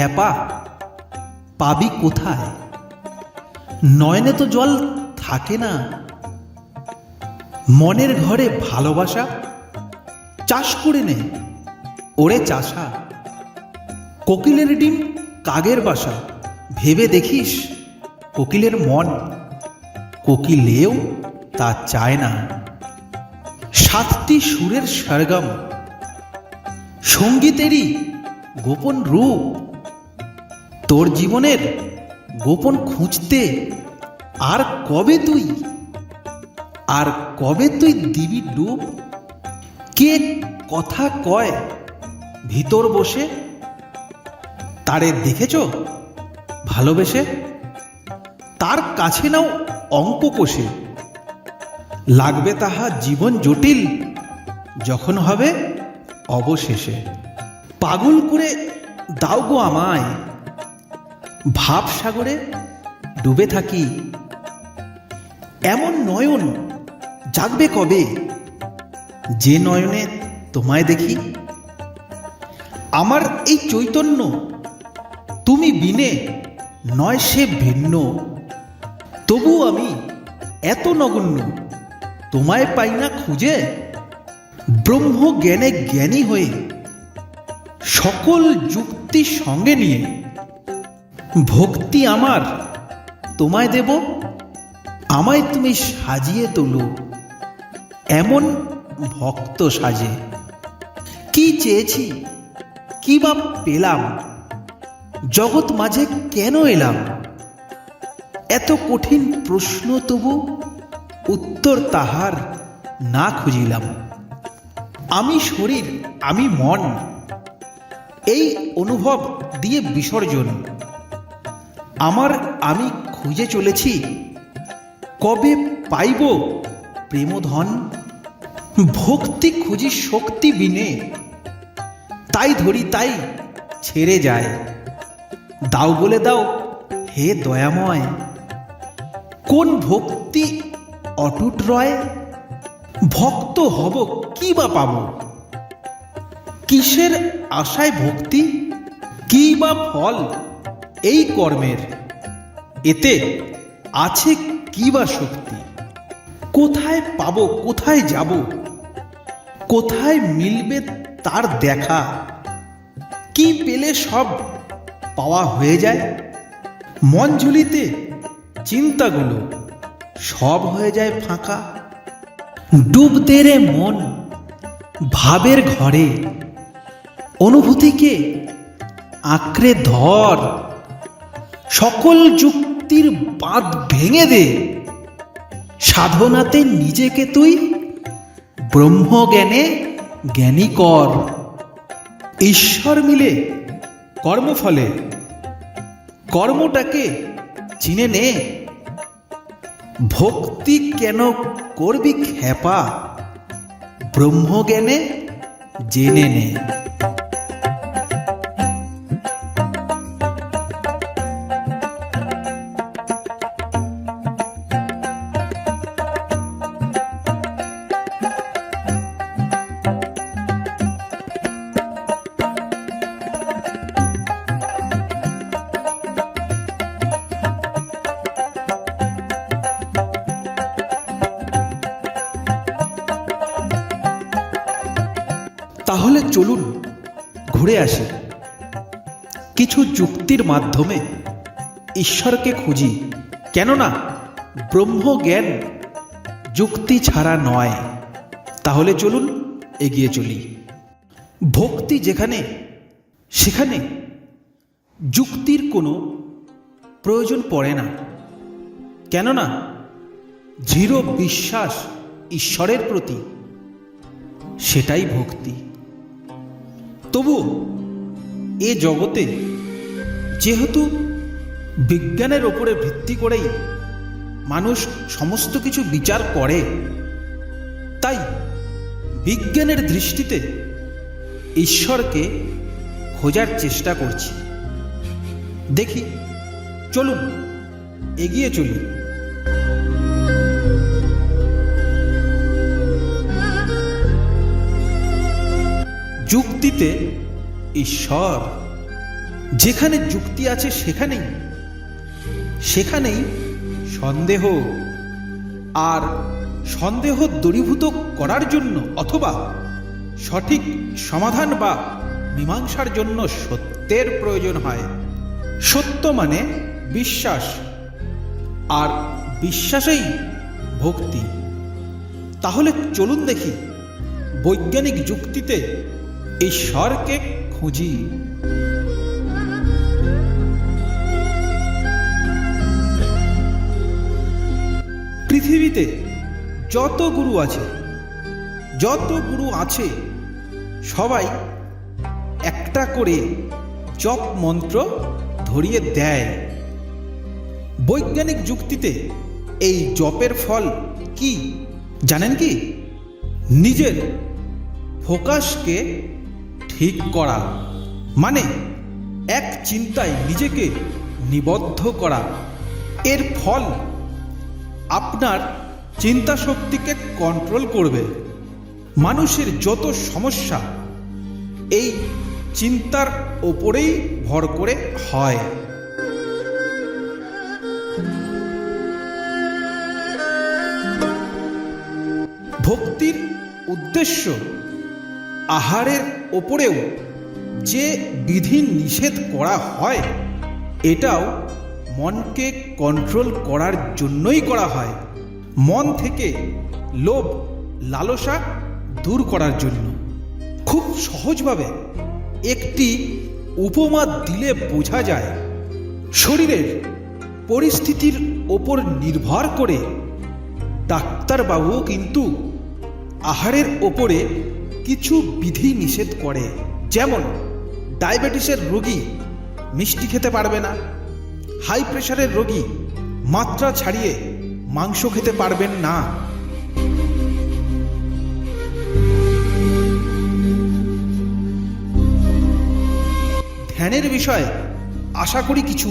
খেপা পাবি কোথায়? নয়নে তো জল থাকে না। মনের ঘরে ভালোবাসা, চাষ করে নে, ওরে চাষা। কোকিলের ডিম কাগের বাসা, ভেবে দেখিস কোকিলের মন। কোকিলেও তা চায় না। সাতটি সুরের সরগম, সঙ্গীতেরই গোপন রূপ। তোর জীবনের গোপন খুঁজতে আর কবে তুই, আর কবে তুই দিবি ডুব? কে কথা কয় ভিতর বসে? তারে দেখেছ? ভালোবেসে? তার কাছে নাও অঙ্ক কষে। লাগবে তাহা জীবন জটিল, যখন হবে অবশেষে। পাগল করে দাও গো আমায়। ভাব সাগরে ডুবে থাকি। এমন নয়ন জাগবে কবে? যে নয়নে তোমায় দেখি। আমার এই চৈতন্য তুমি বিনে নয় সে ভিন্ন। তবু আমি এত নগণ্য, তোমায় পাই না খুঁজে। ব্রহ্ম জ্ঞানে জ্ঞানী হয়ে সকল যুক্তি সঙ্গে নিয়ে ভক্তি আমার। তোমায় দেব, আমায় তুমি সাজিয়ে তোলো। এমন ভক্ত সাজে। কি চেয়েছি, কি বা পেলাম? জগৎ মাঝে কেন এলাম? এত কঠিন প্রশ্ন তবু উত্তর তাহার না খুঁজিলাম। আমি শরীর, আমি মন, এই অনুভব দিয়ে বিসর্জন। আমার আমি খুঁজে চলেছি। কবে পাইব প্রেমধন? ভক্তি খুঁজি শক্তি বিনে। তাই ধরি তাই ছেড়ে যায়। দাও বলে দাও, হে দয়াময়। কোন ভক্তি অটুট রয়? ভক্ত হব কি বা পাব? কিসের আশায় ভক্তি? কি বা ফল? এই কর্মের। এতে আছে কি বা শক্তি? কোথায় পাব, কোথায় যাব? কোথায় মিলবে তার দেখা? কি পেলে সব পাওয়া হয়ে যায়? মন ঝুলিতে চিন্তাগুলো সব হয়ে যায় ফাঁকা। ডুব দে রে মন ভাবের ঘরে। অনুভূতিকে আঁকড়ে ধর। সকল যুক্তির বাঁধ ভেঙে দে। সাধনাতে নিজেকে তুই ব্রহ্মজ্ঞানে জ্ঞানী কর। ঈশ্বর মিলে কর্মফলে, কর্মটাকে চিনে নে। ভক্তি কেন করবি খেপা ব্রহ্মজ্ঞানে জেনে নে। যুক্তির মাধ্যমে ঈশ্বরকে খুঁজি। কেননা ব্রহ্মজ্ঞান যুক্তি ছাড়া নয়। তাহলে চলুন এগিয়ে চলি। ভক্তি যেখানে, সেখানে যুক্তির কোনো প্রয়োজন পড়ে না। কেননা দৃঢ় বিশ্বাস ঈশ্বরের প্রতি, সেটাই ভক্তি। তবু এ জগতে যেহেতু বিজ্ঞানের ওপরে ভিত্তি করেই মানুষ সমস্ত কিছু বিচার করে, তাই বিজ্ঞানের দৃষ্টিতে ঈশ্বরকে খোঁজার চেষ্টা করছি। দেখি, চলুন, এগিয়ে চলি। যুক্তিতে ঈশ্বর যেখানে যুক্তি আছে সেখানেই সেখানেই সন্দেহ আর সন্দেহ দূরীভূত করার জন্য অথবা সঠিক সমাধান বা মীমাংসার জন্য সত্যের প্রয়োজন হয়। সত্য মানে বিশ্বাস আর বিশ্বাসেই ভক্তি। তাহলে চলুন দেখি বৈজ্ঞানিক যুক্তিতে ঈশ্বরকে খুঁজি। পৃথিবীতে যত গুরু আছে, যত গুরু আছে, সবাই একটা করে জপ মন্ত্র ধরিয়ে দেয়। বৈজ্ঞানিক যুক্তিতে এই জপের ফল কি জানেন কি? নিজের ফোকাসকে ঠিক করা মানে এক চিন্তায় নিজেকে নিবদ্ধ করা। এর ফল আপনার চিন্তা শক্তিকে কন্ট্রোল করবে। মানুষের যত সমস্যা, এই চিন্তার ওপরেই ভর করে হয়। ভক্তির উদ্দেশ্য আহারের ওপরেও যে বিধি নিষেধ করা হয়, এটাও মনকে কন্ট্রোল করার জন্যই করা হয়। মন থেকে লোভ, লালসা দূর করার জন্য। খুব সহজভাবে একটি উপমা দিলে বোঝা যায়, শরীরের পরিস্থিতির ওপর নির্ভর করে ডাক্তারবাবুও কিন্তু আহারের ওপরে কিছু বিধি নিষেধ করে। যেমন, ডায়াবেটিসের রোগী মিষ্টি খেতে পারবে না, হাই প্রেশারের রোগী মাত্রা ছাড়িয়ে মাংস খেতে পারবেন না। ধ্যানের বিষয়ে আশা করি কিছু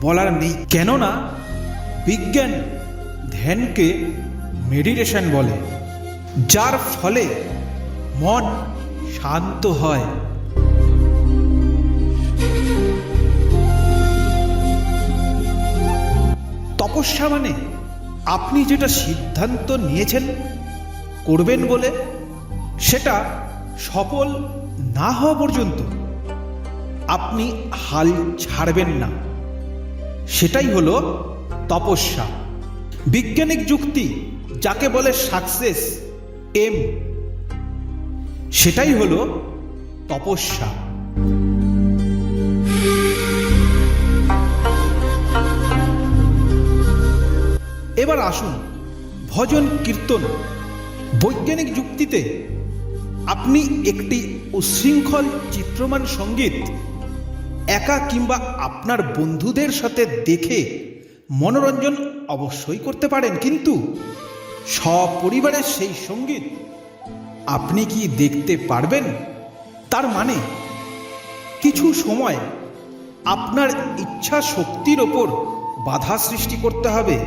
বলার নেই। কেননা বিজ্ঞান ধ্যানকে মেডিটেশন বলে, যার ফলে মন শান্ত হয়। তপস্যা মানে আপনি যেটা সিদ্ধান্ত নিয়েছেন করবেন বলে, সেটা সফল না হওয়া পর্যন্ত আপনি হাল ছাড়বেন না। সেটাই হলো তপস্যা। বিজ্ঞানিক যুক্তি যাকে বলে সাকসেস, এম। সেটাই হলো তপস্যা। এবার আসুন, ভজন, কীর্তন, বৈজ্ঞানিক যুক্তিতে আপনি একটি উশৃঙ্খল চিত্রমান সংগীত একা কিংবা আপনার বন্ধুদের সাথে দেখে মনোরঞ্জন অবশ্যই করতে পারেন, কিন্তু সপরিবারের সেই সংগীত আপনি কি দেখতে পারবেন? তার মানে কিছু সময় আপনার ইচ্ছা শক্তির ওপর বাধা সৃষ্টি করতে হবে।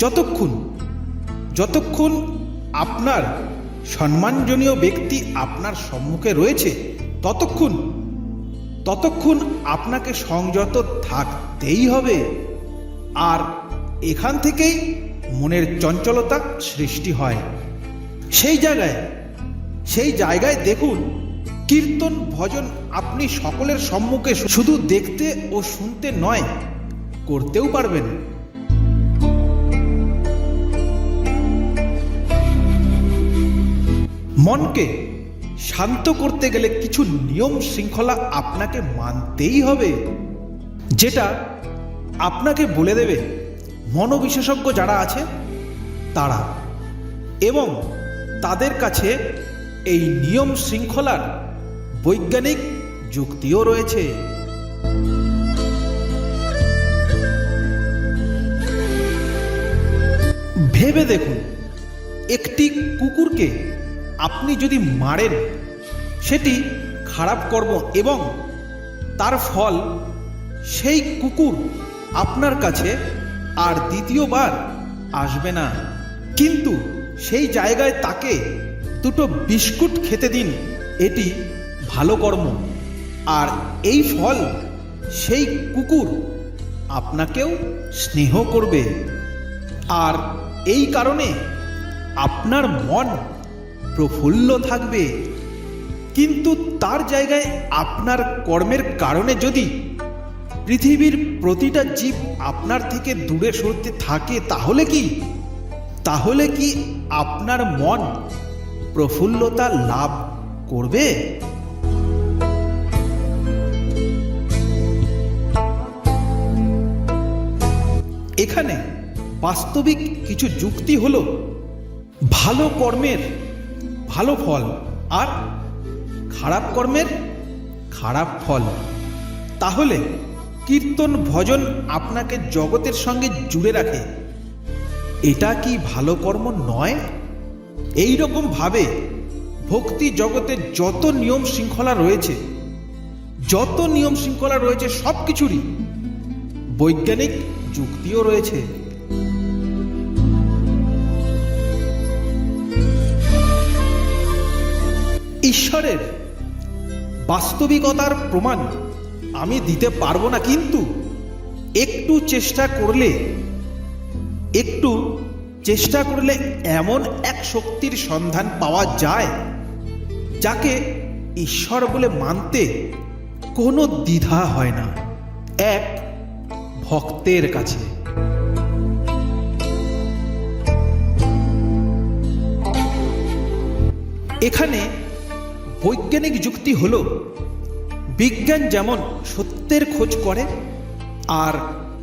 যতক্ষণ যতক্ষণ আপনার সম্মানজনীয় ব্যক্তি আপনার সম্মুখে রয়েছে, ততক্ষণ ততক্ষণ আপনাকে সংযত থাকতেই হবে। আর এখান থেকেই মনের চঞ্চলতা সৃষ্টি হয়। সেই জায়গায় সেই জায়গায় দেখুন, কীর্তন, ভজন আপনি সকলের সম্মুখে শুধু দেখতে ও শুনতে নয়, করতেও পারবেন। মনকে শান্ত করতে গেলে কিছু নিয়ম শৃঙ্খলা আপনাকে মানতেই হবে। যেটা আপনাকে বলে দেবে মনোবিশেষজ্ঞ যারা আছে, তারা। এবং তাদের কাছে এই নিয়ম শৃঙ্খলার বৈজ্ঞানিক যুক্তিও রয়েছে। ভেবে দেখুন, একটি কুকুরকে আপনি যদি মারেন, সেটি খারাপ কর্ম এবং তার ফল, সেই কুকুর আপনার কাছে আর দ্বিতীয়বার আসবে না। কিন্তু সেই জায়গায় তাকে দুটো বিস্কুট খেতে দিন, এটি ভালো কর্ম। আর এই ফল, সেই কুকুর আপনাকেও স্নেহ করবে। আর এই কারণে আপনার মন প্রফুল্ল থাকবে। কিন্তু তার জায়গায় আপনার কর্মের কারণে যদি পৃথিবীর প্রতিটা জীব আপনার থেকে দূরে সরতে থাকে, তাহলে কি? তাহলে কি আপনার মন প্রফুল্লতা লাভ করবে? এখানে বাস্তবিক কিছু যুক্তি হলো, ভালো কর্মের ভালো ফল আর খারাপ কর্মের খারাপ ফল। তাহলে কীর্তন ভজন আপনাকে জগতের সঙ্গে জুড়ে রাখে। এটা কি ভালো কর্ম নয়? এই রকম ভাবে ভক্তি জগতে যত নিয়ম শৃঙ্খলা রয়েছে, যত নিয়ম শৃঙ্খলা রয়েছে সব কিছুরই বৈজ্ঞানিক যুক্তিও রয়েছে। ঈশ্বরের বাস্তবিকতার প্রমাণ আমি দিতে পারব না, কিন্তু একটু চেষ্টা করলে, একটু চেষ্টা করলে এমন এক শক্তির সন্ধান পাওয়া যায় যাকে ঈশ্বর বলে মানতে কোনো দ্বিধা হয় না। এক ভক্তের কাছে। এখানে বৈজ্ঞানিক যুক্তি হল, বিজ্ঞান যেমন সত্যের খোঁজ করে, আর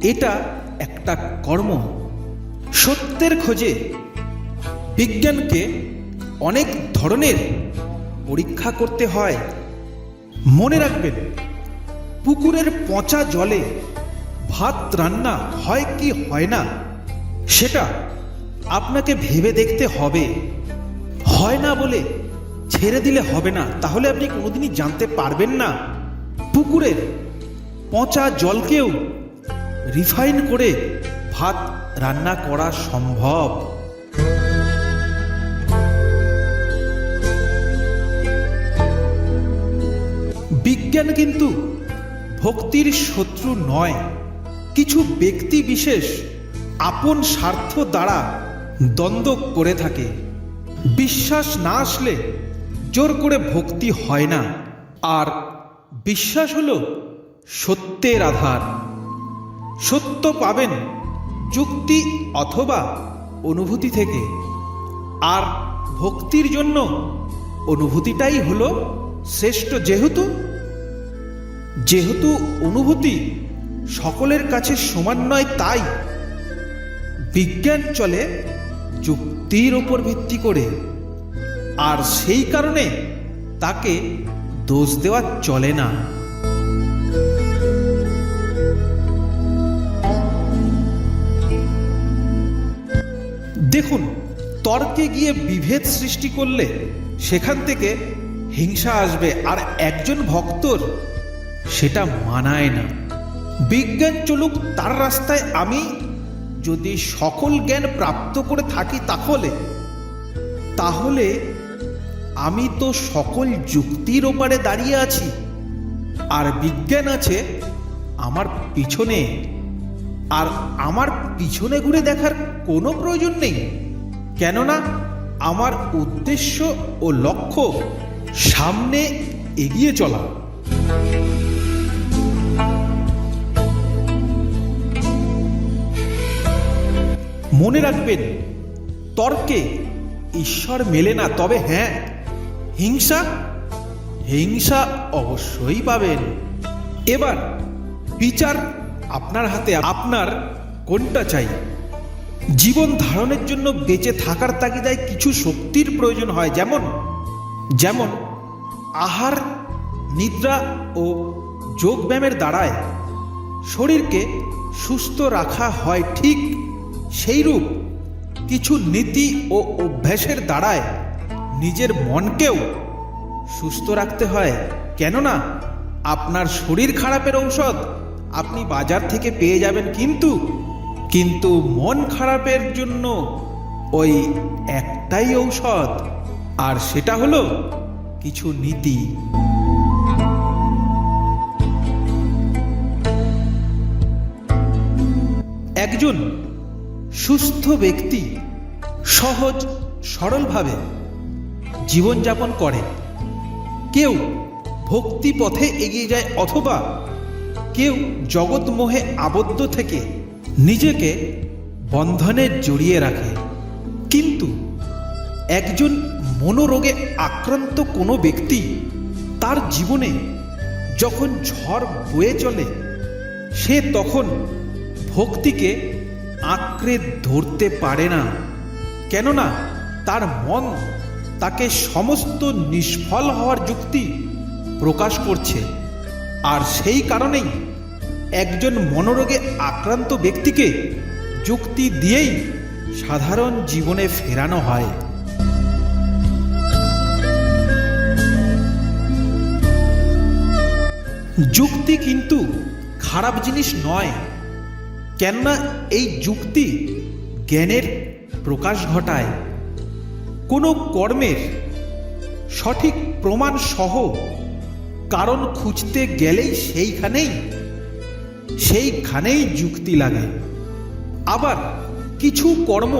এটা একটা কর্ম। সত্যের খোঁজে বিজ্ঞানকে অনেক ধরনের পরীক্ষা করতে হয়। মনে রাখবেন, পুকুরের পচা জলে ভাত রান্না হয় কি হয় না, সেটা আপনাকে ভেবে দেখতে হবে। হয় না বলে ছেড়ে দিলে হবে না। তাহলে আপনি কোনোদিনই জানতে পারবেন না। পুকুরের পচা জলকেও রিফাইন করে ভাত রান্না করা সম্ভব। বিজ্ঞান কিন্তু ভক্তির শত্রু নয়। কিছু ব্যক্তি বিশেষ আপন স্বার্থ দ্বারা দ্বন্দ্ব করে থাকে। বিশ্বাস না আসলে জোর করে ভক্তি হয় না। আর বিশ্বাস হলো সত্যের আধার। সত্য পাবেন যুক্তি অথবা অনুভূতি থেকে। আর ভক্তির জন্য অনুভূতিটাই হল শ্রেষ্ঠ। যেহেতু যেহেতু অনুভূতি সকলের কাছে সমান নয়, তাই বিজ্ঞান চলে যুক্তির ওপর ভিত্তি করে। আর সেই কারণে তাকে দোষ দেওয়া চলে না। দেখুন, তর্কে গিয়ে বিভেদ সৃষ্টি করলে সেখান থেকে হিংসা আসবে, আর একজন ভক্তর সেটা মানায় না। বিজ্ঞান চলুক, তার রাস্তায় আমি যদি সকল জ্ঞান প্রাপ্ত করে থাকি তাহলে তাহলে আমি তো সকল যুক্তির ওপারে দাঁড়িয়ে আছি। আর বিজ্ঞান আছে আমার পিছনে। আর আমার পিছনে ঘুরে দেখার কোনো প্রয়োজন নেই। কেননা আমার উদ্দেশ্য ও লক্ষ্য সামনে এগিয়ে চলা। মনে রাখবেন, তর্কে ঈশ্বর মেলে না, তবে হ্যাঁ হিংসা? হিংসা অবশ্যই পাবেন। এবার, বিচার আপনার হাতে, আপনার কোনটা চাই? জীবন ধারণের জন্য বেঁচে থাকার তাগিদায় কিছু শক্তির প্রয়োজন হয়। যেমন যেমন, আহার, নিদ্রা ও যোগব্যায়ামের দ্বারায় শরীরকে সুস্থ রাখা হয়। ঠিক সেইরূপ কিছু নীতি ও অভ্যাসের দ্বারায় নিজের মনকেও সুস্থ রাখতে হয়। কেননা, আপনার শরীর খারাপের ঔষধ আপনি বাজার থেকে পেয়ে যাবেন কিন্তু কিন্তু মন খারাপের জন্য ওই একটাই ঔষধ, আর সেটা হলো কিছু নীতি। একজন সুস্থ ব্যক্তি সহজ সরলভাবে জীবনযাপন করে। কেউ ভক্তি পথে এগিয়ে যায় অথবা কেউ জগৎমোহে আবদ্ধ থেকে নিজেকে বন্ধনে জড়িয়ে রাখে। কিন্তু একজন মনোরোগে আক্রান্ত কোনো ব্যক্তি তার জীবনে যখন ঝড় বয়ে চলে, সে তখন ভক্তিকে আঁকড়ে ধরতে পারে না। কেননা তার মন তাকে সমস্ত নিষ্ফল হওয়ার যুক্তি প্রকাশ করছে। আর সেই কারণেই একজন মনোরোগে আক্রান্ত ব্যক্তিকে যুক্তি দিয়েই সাধারণ জীবনে ফেরানো হয়। যুক্তি কিন্তু খারাপ জিনিস নয়, কেননা এই যুক্তি জ্ঞানের প্রকাশ ঘটায়। কোনো কর্মের সঠিক প্রমাণ সহ কারণ খুঁজতে গেলেই সেইখানেই সেইখানেই যুক্তি লাগে। আবার কিছু কর্ম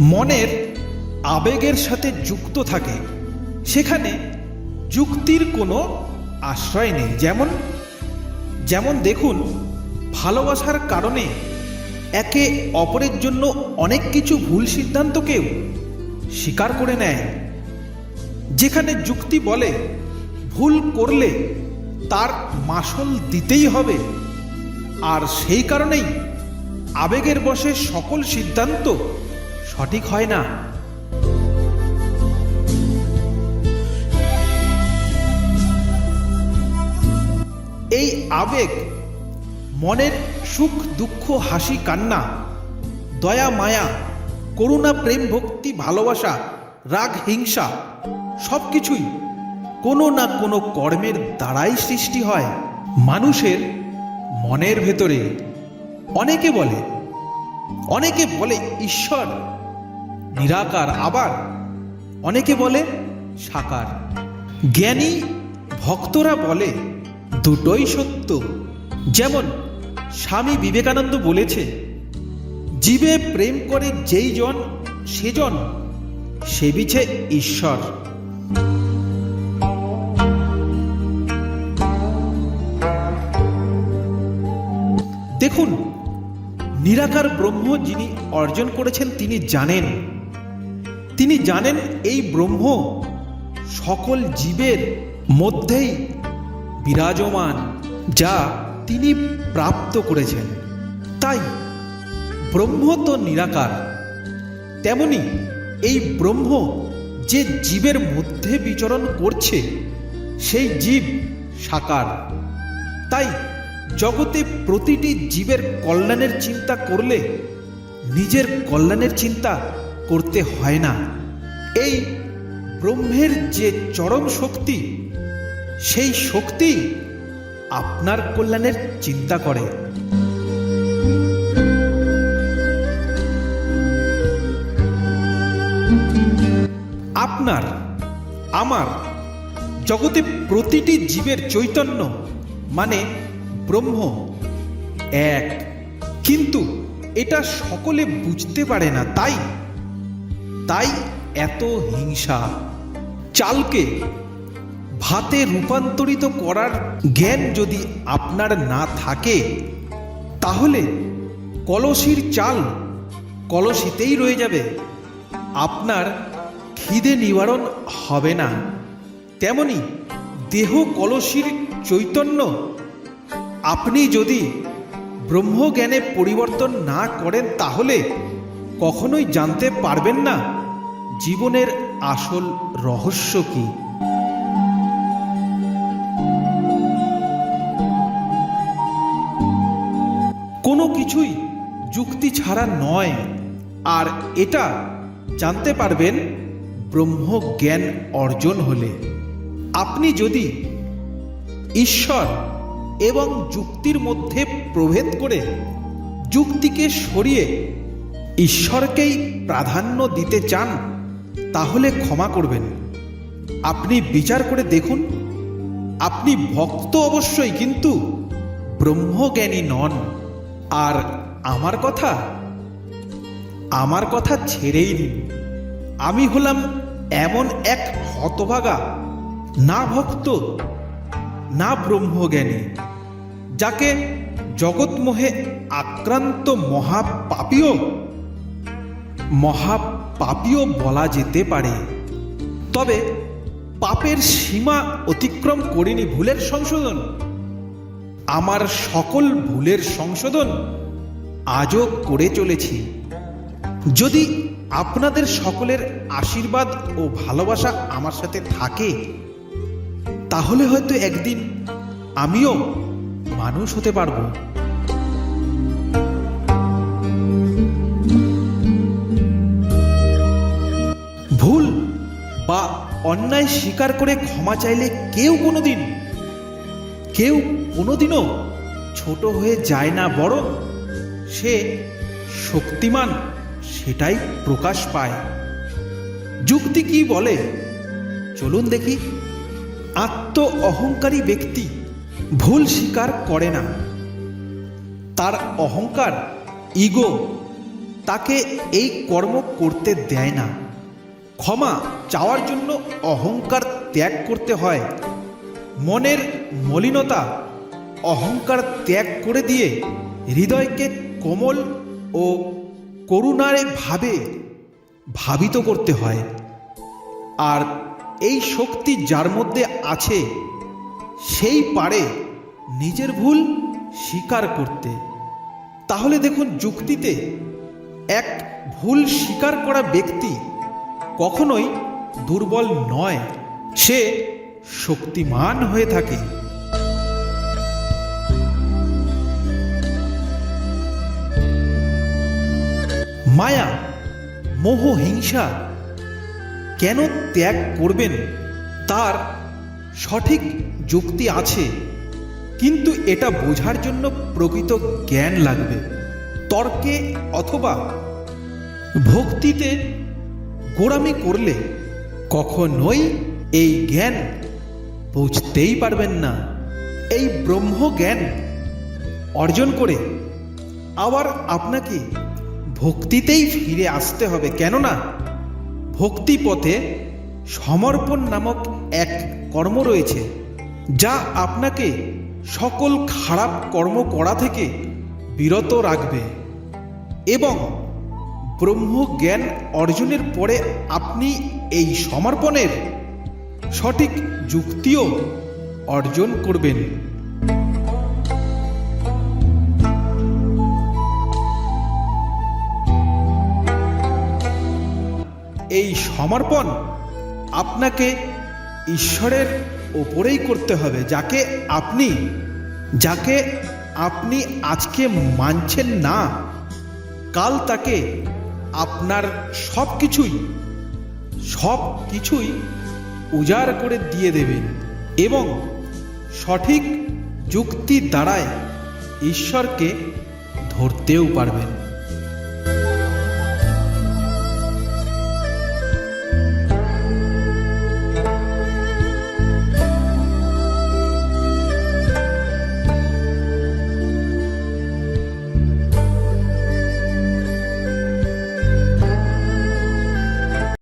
মনের আবেগের সাথে যুক্ত থাকে, সেখানে যুক্তির কোনো আশ্রয় নেই। যেমন যেমন দেখুন, ভালোবাসার কারণে একে অপরের জন্য অনেক কিছু ভুল সিদ্ধান্তকেও স্বীকার করে নেয়। যেখানে যুক্তি বলে, ভুল করলে তার মাসল দিতেই হবে। আর সেই কারণেই আবেগের বশে সকল সিদ্ধান্ত সঠিক হয় না। এই আবেগ, মনের সুখ, দুঃখ, হাসি, কান্না, দয়া, মায়া করুণা, প্রেম, ভক্তি, ভালোবাসা, রাগ, হিংসা সব কিছুই কোনো না কোনো কর্মের দ্বারাই সৃষ্টি হয়। মানুষের মনের ভেতরে অনেকে বলে অনেকে বলে ঈশ্বর, নিরাকার আবার, অনেকে বলে সাকার। জ্ঞানী ভক্তরা বলে, দুটোই সত্য। যেমন স্বামী বিবেকানন্দ বলেছে জীবে প্রেম করে যেই জন সেজন সেবিছে ঈশ্বর। দেখুন, নিরাকার ব্রহ্ম যিনি অর্জন করেছেন, তিনি জানেন। তিনি জানেন এই ব্রহ্ম সকল জীবের মধ্যেই বিরাজমান, যা তিনি প্রাপ্ত করেছেন। তাই ব্রহ্ম তো নিরাকার। তেমনি এই ব্রহ্ম যে জীবের মধ্যে বিচরণ করছে, সেই জীব সাকার। তাই জগতে প্রতিটি জীবের কল্যাণের চিন্তা করলে নিজের কল্যাণের চিন্তা করতে হয় না। এই ব্রহ্মের যে চরম শক্তি, সেই শক্তি আপনার কল্যাণের চিন্তা করে। আপনার, আমার জগতে প্রতিটি জীবের চৈতন্য মানে ব্রহ্ম এক। কিন্তু এটা সকলে বুঝতে পারে না, তাই তাই এত হিংসা। চালকে ভাতে রূপান্তরিত করার জ্ঞান যদি আপনার না থাকে, তাহলে কলসির চাল কলসিতেই রয়ে যাবে। আপনার খিদে নিবারণ হবে না। তেমনি দেহ কলসির চৈতন্য। আপনি যদি ব্রহ্মজ্ঞানে পরিবর্তন না করেন, তাহলে কখনোই জানতে পারবেন না জীবনের আসল রহস্য কী। কোনো কিছুই যুক্তি ছাড়া নয়, আর এটা জানতে পারবেন ব্রহ্মজ্ঞান অর্জন হলে আপনি যদি ঈশ্বর এবং যুক্তির মধ্যে প্রভেদ করে যুক্তিকে সরিয়ে ঈশ্বরকেই প্রাধান্য দিতে চান, তাহলে ক্ষমা করবেন। আপনি বিচার করে দেখুন, আপনি ভক্ত অবশ্যই, কিন্তু ব্রহ্মজ্ঞানী নন। আর আমার কথা আমার কথা ছেড়েই দিন। আমি হলাম এমন এক হতভাগা না ভক্ত না ব্রহ্মজ্ঞানী যাকে জগৎমোহে আক্রান্ত মহাপাপীয় মহাপাপীয় বলা যেতে পারে। তবে পাপের সীমা অতিক্রম করিনি ভুলের সংশোধন। আমার সকল ভুলের সংশোধন আজও করে চলেছি। যদি আপনাদের সকলের আশীর্বাদ ও ভালোবাসা আমার সাথে থাকে, তাহলে হয়তো একদিন আমিও মানুষ হতে পারব। ভুল বা অন্যায় স্বীকার করে ক্ষমা চাইলে কেউ কোনোদিন, কেউ কোনোদিনও ছোট হয়ে যায় না বড় সে শক্তিমান সেটাই প্রকাশ পায়। যুক্তি কি বলে? চলুন দেখি। আত্ম অহংকারী ব্যক্তি ভুল স্বীকার করে না। তার অহংকার, ইগো, তাকে এই কর্ম করতে দেয় না। ক্ষমা চাওয়ার জন্য অহংকার ত্যাগ করতে হয়। মনের মলিনতা অহংকার ত্যাগ করে দিয়ে হৃদয়কে কোমল ও করুণারে ভাবে ভাবিত করতে হয়। আর এই শক্তি যার মধ্যে আছে, সেই পারে নিজের ভুল স্বীকার করতে। তাহলে দেখুন যুক্তিতে এক ভুল স্বীকার করা ব্যক্তি কখনোই দুর্বল নয়, সে শক্তিমান হয়ে থাকে। মায়া, মোহ, হিংসা কেন ত্যাগ করবেন? তার সঠিক যুক্তি আছে, কিন্তু এটা বোঝার জন্য প্রকৃত জ্ঞান লাগবে। তর্কে অথবা ভক্তিতে গোড়ামি করলে কখনোই এই জ্ঞান বুঝতেই পারবেন না। এই ব্রহ্ম জ্ঞান অর্জন করে আবার আপনাকে ভক্তিতেই ফিরে আসতে হবে। কেননা ভক্তি পথে সমর্পণ নামক এক কর্ম রয়েছে, যা আপনাকে সকল খারাপ কর্ম করা থেকে বিরত রাখবে এবং ব্রহ্ম জ্ঞান অর্জনের পরে আপনি এই সমর্পণের সঠিক যুক্তিও অর্জন করবেন। এই সমর্পণ আপনাকে ঈশ্বরের ওপরেই করতে হবে, যাকে আপনি যাকে আপনি আজকে মানছেন না, কাল তাকে আপনার সব কিছুই সব কিছুই উজাড় করে দিয়ে দেবেন এবং সঠিক যুক্তি দ্বারায় ঈশ্বরকে ধরতেও পারবেন।